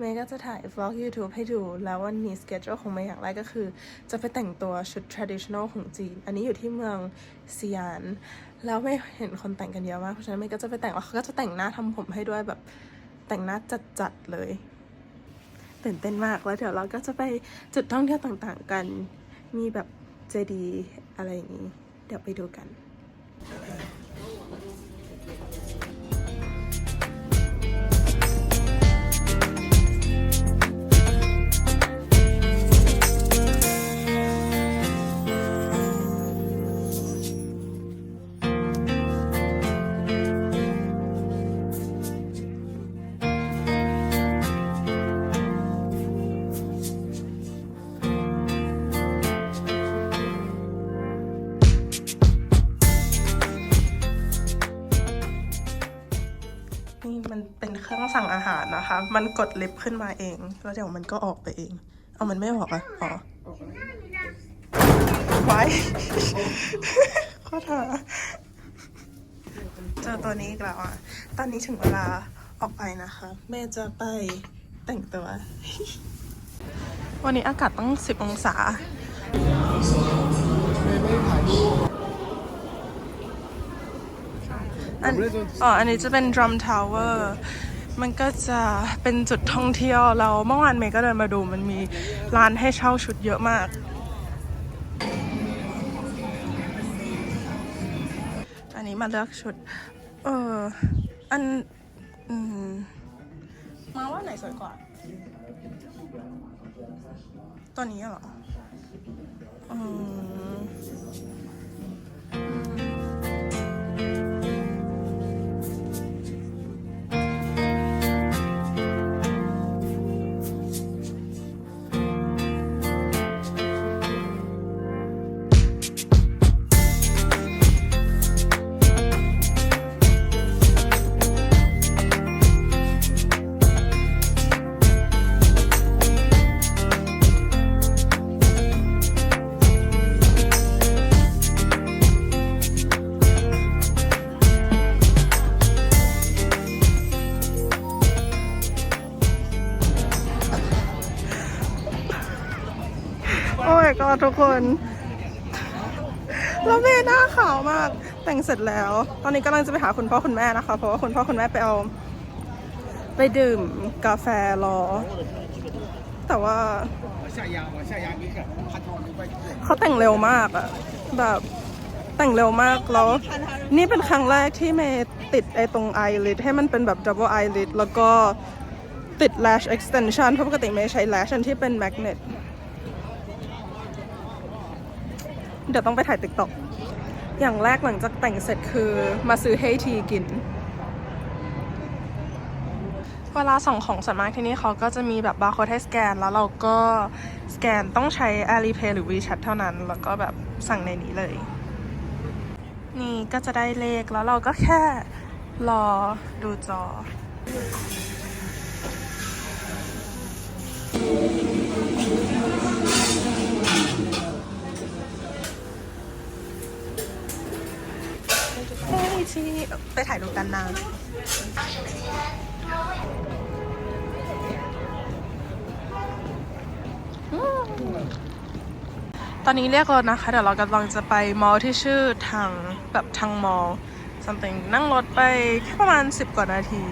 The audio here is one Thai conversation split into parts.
เมย์ก็จะถ่าย vlog YouTube ให้ดู แล้ววันนี้ schedule ของเมย์อย่างแรกก็คือ จะไปแต่งตัวชุด traditional ของจีน อันนี้อยู่ที่เมืองซียาน แล้วไม่เห็นคนแต่งกันเยอะมาก เพราะฉะนั้นเมย์ก็จะไปแต่งแล้วเขาก็จะแต่งหน้าทำผมให้ด้วยแบบแต่งหน้าจัดๆเลยตื่นเต้นมากแล้วเดี๋ยวเราก็จะไปจุดท่องเที่ยวต่างๆกัน มีแบบเจดีย์อะไรอย่างนี้ เดี๋ยวไปดูกัน สั่งอาหารนะคะ มันกดลิฟต์ขึ้นมาเอง แล้วเดี๋ยวมันก็ออกไปเอง เอามันไม่ออกอะอ๋อไว้ข้อเธอเจอตัวนี้อีกแล้วอะ ตอนนี้ถึงเวลาออกไปนะคะ แม่จะไปแต่งตัว วันนี้อากาศต้อง 10 องศาอันอ๋อ อันนี้จะเป็น Drum Tower มันก็จะเป็นจุดท่องเที่ยวเราเมื่อวานเมย์ก็เดินมาดูมันมีร้านให้เช่าชุดเยอะมาก อันนี้มาเลือกชุด เอออันอืมมาว่าไหนสวยกว่า ตัวนี้เหรอ อืม สร็จแล้ว ตอนนี้กำลังจะไปหาคุณพ่อคุณแม่นะคะ เพราะว่าคุณพ่อคุณแม่ไปเอาไปดื่มกาแฟรอ แต่ว่าเขาแต่งเร็วมากอะแบบแต่งเร็วมากแล้ว นี่เป็นครั้งแรกที่เมย์ติดไอตรงไอริสให้มันเป็นแบบดับเบิลไอริดแล้วก็ติด lash extension เพราะปกติเมย์ใช้ lash ที่เป็นแมกเนตเดี๋ยวต้องไปถ่ายติ๊กต็อ อย่างแรกหลังจากแต่งเสร็จคือมาซื้อให้ทีกิน เวลาส่งของส่วนมากที่นี่เขาก็จะมีแบบบาร์โค้ดให้สแกน แล้วเราก็สแกนต้องใช้ Alipay หรือ WeChat เท่านั้น แล้วก็แบบสั่งในนี้เลย นี่ก็จะได้เลขแล้วเราก็แค่รอดูจอ เฮ้ยที่ไปถ่ายรูปกันนาตอนนี้เรียกรถนะคะ เดี๋ยวเรากำลังจะไปมอลที่ชื่อทางแบบทางมอล something นั่งรถไปแค่ประมาณ 10 กว่านาที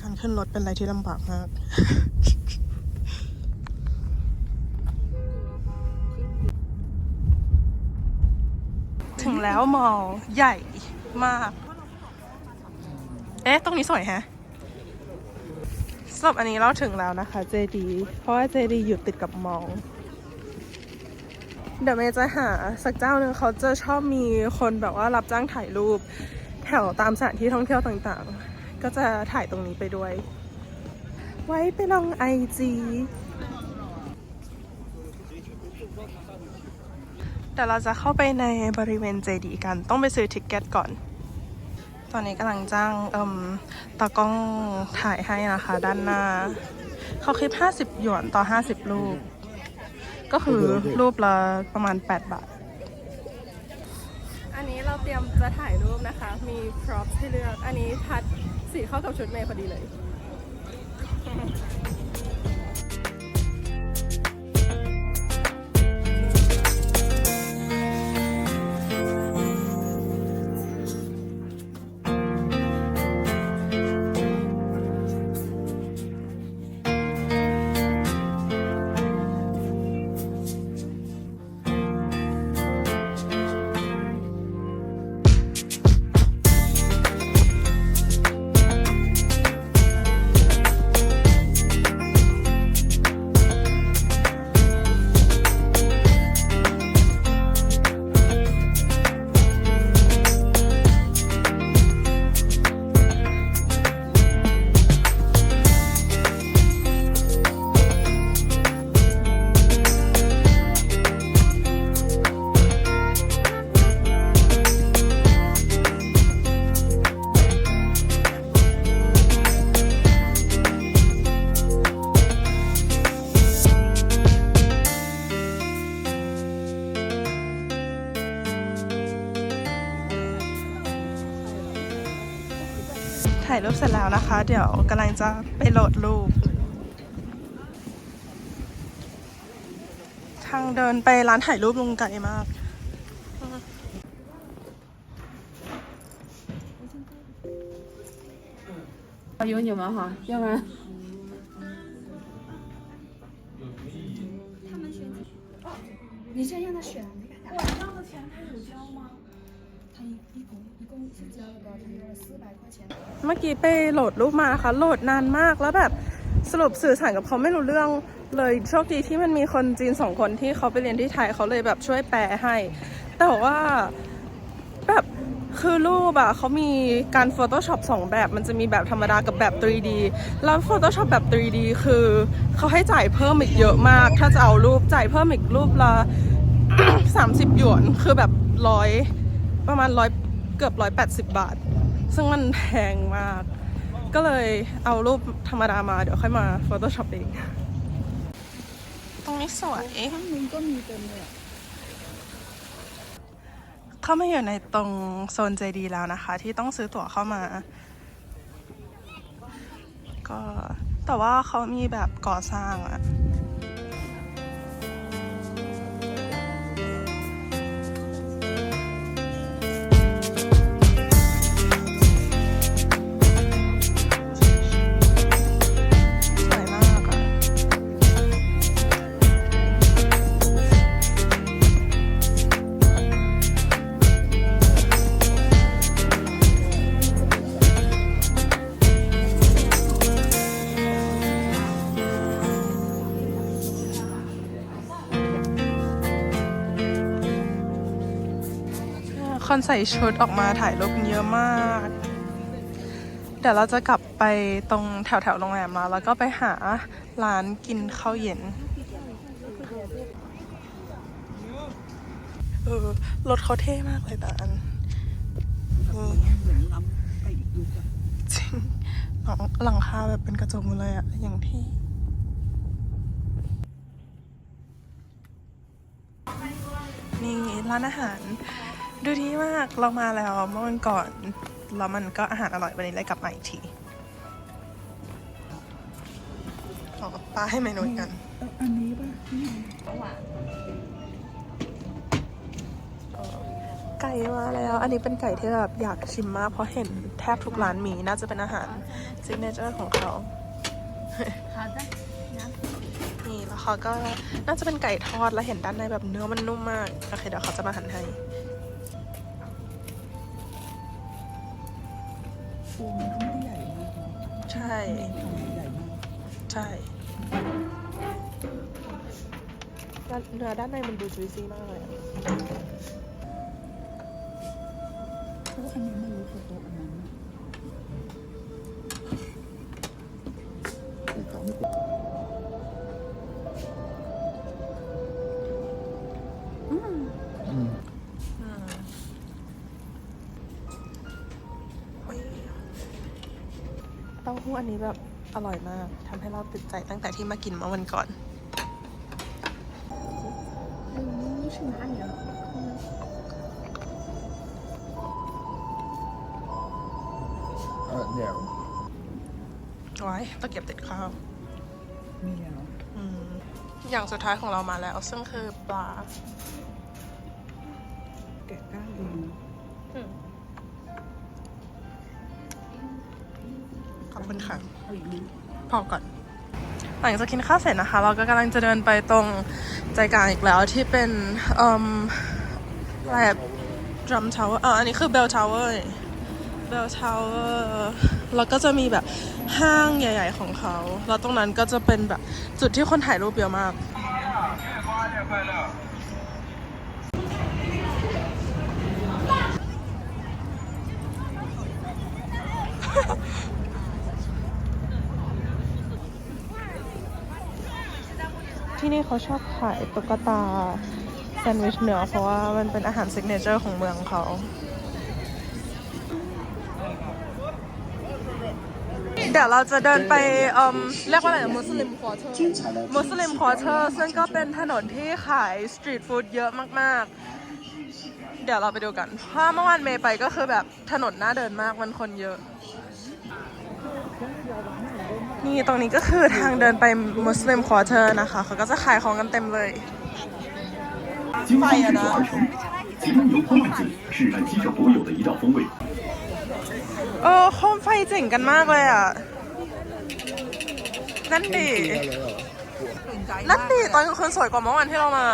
การขึ้นรถเป็นอะไรที่ลำบากมาก แล้วมอลใหญ่มาก เอ๊ะ ตรงนี้สวยแฮะสำหรับอันนี้เราถึงแล้วนะคะ JD เพราะว่า JD อยู่ติดกับมองเดี๋ยวเมย์จะหาสักเจ้าหนึ่งเขาจะชอบมีคนแบบว่ารับจ้างถ่ายรูป แถวตามสถานที่ท่องเที่ยวต่างๆ ก็จะถ่ายตรงนี้ไปด้วย ไว้ไปลองไอจี ดี๋ยวเราจะเข้าไปในบริเวณเจดีกัน ต้องไปซื้อทิกเก็ตก่อน ตอนนี้กำลังจ้างเอ่มตากล้องถ่ายให้นะคะ ด้านหน้า เขาคิด50 หยวนต่อ 50 รูป ก็คือรูปละประมาณ 8 บาท อันนี้เราเตรียมจะถ่ายรูปนะคะ มี props ให้เลือก อันนี้พัดสีเข้ากับชุดเมย์พอดีเลยายรูปเสร็จแล้วนะคะ เดี๋ยวกำลังจะไปโหลดรูป ทางเดินไปร้านถ่ายรูปลุงไก่มาก 有你们哈，要不然你先让他选那个。我交的钱他有交吗？他一一共一共是交了 เมื่อกี้ไปโหลดรูปมานะคะโหลดนานมากแล้วแบบสรุปสื่อสารกับเขาไม่รู้เรื่องเลยโชคดีที่มันมีคนจีนสองคนที่เขาไปเรียนที่ไทยเขาเลยแบบช่วยแปลให้ แต่ว่าแบบคือรูปอะเขามีการ Photoshop สองแบบ มันจะมีแบบธรรมดากับแบบ 3D แล้ว Photoshop แบบ 3D คือเขาให้จ่ายเพิ่มอีกเยอะมาก ถ้าจะเอารูปจ่ายเพิ่มอีกรูปละ30 หยวน คือแบบร้อย ประมาณร้อยเกือบร้อยแปดสิบบาท ซึ่งมันแพงมาก ก็เลยเอารูปธรรมดามาเดี๋ยวค่อยมา Photoshop เอง ตรงนี้สวยข้างนู้นก็มีเต็มเลยเข้ามาอยู่ในตรงโซนใจดีแล้วนะคะ ที่ต้องซื้อตั๋วเข้ามา ก็แต่ว่าเขามีแบบก่อสร้างอะ คนใส่ชุดออกมาถ่ายรูปเยอะมาก เดี๋ยวเราจะกลับไปตรงแถวแถวโรงแรมแล้วแล้วก็ไปหาร้านกินข้าวเย็นเออรถเขาเท่มากเลยแต่อันนี่จริงหลังหลังคาแบบเป็นกระจกหมดเลยอะอย่างที่นี่ร้านอาหาร ดูดีมากเรามาแล้วเมื่อวันก่อนแล้วมันก็อาหารอร่อยวันนี้เลยกลับมาอีกทีขอป้าให้เมนูกัน อันนี้ป่ะไก่มาแล้ว อันนี้เป็นไก่ที่แบบอยากชิมมากเพราะเห็นแทบทุกร้านมีน่าจะเป็นอาหารซิกเนเจอร์ของเขา。นี่แล้วเขาก็น่าจะเป็นไก่ทอดแล้วเห็นด้านในแบบเนื้อมันนุ่มมาก โอเคเดี๋ยวเขาจะมาหั่นให้ ตัวมันก็ไม่ได้ใหญ่มากใช่ใหญ่มากใช่แล้วเนื้อด้านในมันดูจุยซี่มากเลยอะ เพราะอันนี้มันรู้กับโต๊ะอัน อันนี้แบบอร่อยมากทำให้เราติดใจตั้งแต่ที่มากินเมื่อวันก่อนนี่是哪里啊？呃，两。ไว้ตะเกียบติดข้าวนี่เหรออืมอย่างสุดท้ายของเรามาแล้ว ซึ่งคือปลาแกะก้างดีอืม คุณค่ะ พอก่อน หลังจากกินข้าวเสร็จนะคะ เราก็กำลังจะเดินไปตรงใจกลางอีกแล้วที่เป็นเอ่มอะไรดรัมทาวเวอร์อันนี้คือเบลทาวเวอร์เบลทาวเวอร์แล้วก็จะมีแบบห้างใหญ่ ๆ ของเขา แล้วตรงนั้นก็จะเป็นแบบจุดที่คนถ่ายรูปเยอะมาก นี่เขาชอบขายตุ๊กตาแซนด์วิชเนื้อเพราะว่ามันเป็นอาหารซิกเนเจอร์ของเมืองเขาเดี๋ยวเราจะเดินไปเอิ่มเรียกว่าอะไรมุสลิมควอเตอร์มุสลิมควอเตอร์ซึ่งก็เป็นถนนที่ขายสตรีทฟู้ดเยอะมากๆ เดี๋ยวเราไปดูกันเพราะเมื่อวานเมย์ไปก็คือแบบถนนน่าเดินมากมันคนเยอะ นี่ตรงนี้ก็คือทางเดินไปมุสลิมควอเตอร์นะคะ เขาก็จะขายของกันเต็มเลย 精装制作而成，其中油泼味子是按记者独有的一道风味。 เออโคมไฟเจ๋งกันมากเลยอ่ะ นั่นดิ นั่นดิ ตอนกลางคืนสวยกว่าเมื่อวานที่เรามา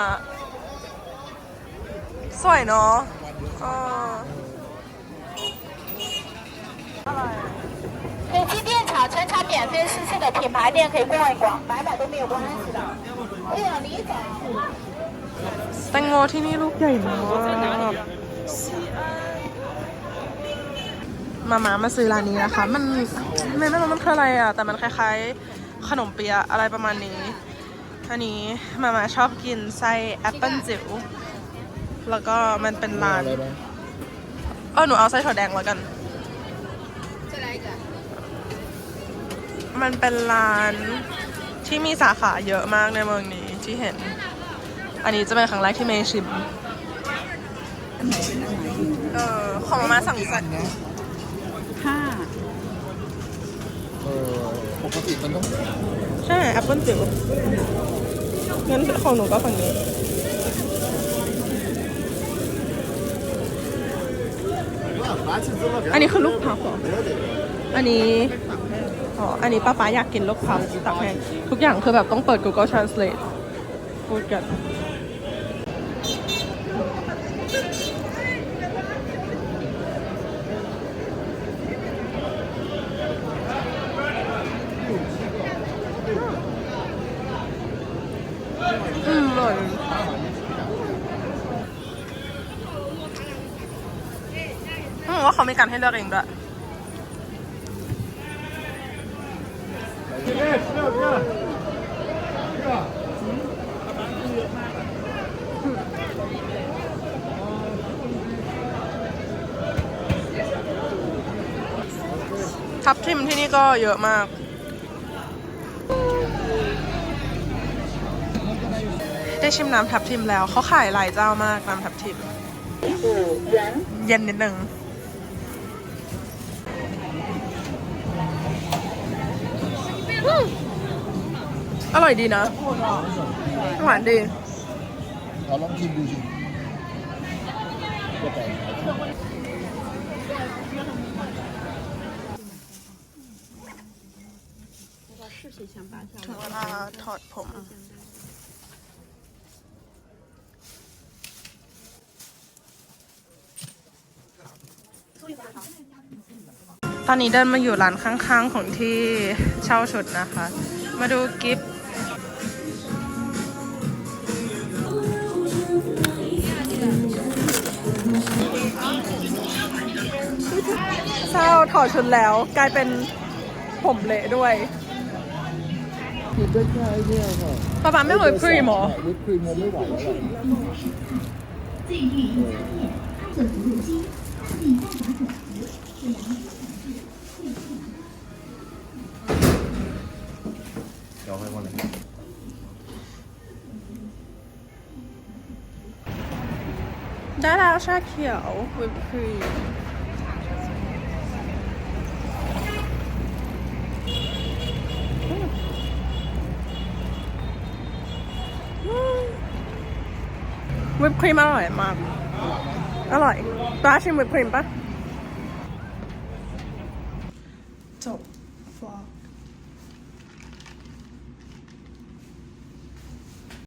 สวยเนาะเออ 北京 电厂全场免费试吃的品牌店可以逛一逛，买买都没有关系的。哎呀，李总。 แตงโมที่นี่ลูกใหญ่มากมามามาซื้อร้านนี้นะคะ มันไม่ไม่รู้มันคืออะไรอ่ะ แต่มันคล้ายๆ ขนมเปี๊ยะอะไรประมาณนี้ อันนี้มามาชอบกินไส้แอปเปิลจิ๋ว แล้วก็มันเป็นร้าน เออหนูเอาไส้ถั่วแดงแล้วกัน มันเป็นร้านที่มีสาขาเยอะมากในเมืองนี้ที่เห็น อันนี้จะเป็นครั้งแรกที่เมย์ชิม เออ ของมาสั่งใส่ห้าเออปกติมันต้องใช่แอปเปิลจิ๋วงั้นของหนูก็ฝั่งนี้อันนี้คือลูกพับเหรออันนี้ อ๋อ อันนี้ป้าป๊าอยากกินลูกพับตักให้ทุกอย่างคือแบบต้องเปิด Google Translate พูดกันอืมอร่อยอืมว่าเขามีการให้เลือกเองด้วย ทับทิมที่นี่ก็เยอะมาก ได้ชิมน้ำทับทิมแล้วเขาขายหลายเจ้ามากน้ำทับทิม เย็นนิดนึงอร่อยดีนะ หวานดีเราลองชิมดูสิ ก็แต่ถึงเวลาถอดผม ตอนนี้เดินมาอยู่ร้านข้างๆ ของที่เช่าชุดนะคะ มาดูกิฟต์เศร้าถอดชุดแล้วกลายเป็นผมเละด้วย กินได้แค่เนี่ยค่ะป๊าป๊าไม่เหมือนครีมเหรอวิปครีมมันไม่ไหวแล้วแหละเดี๋ยวให้วันเลยได้แล้วชาเขียววิปครีม ครีมอร่อยมาก อร่อยปลาชิมวิปครีมปะ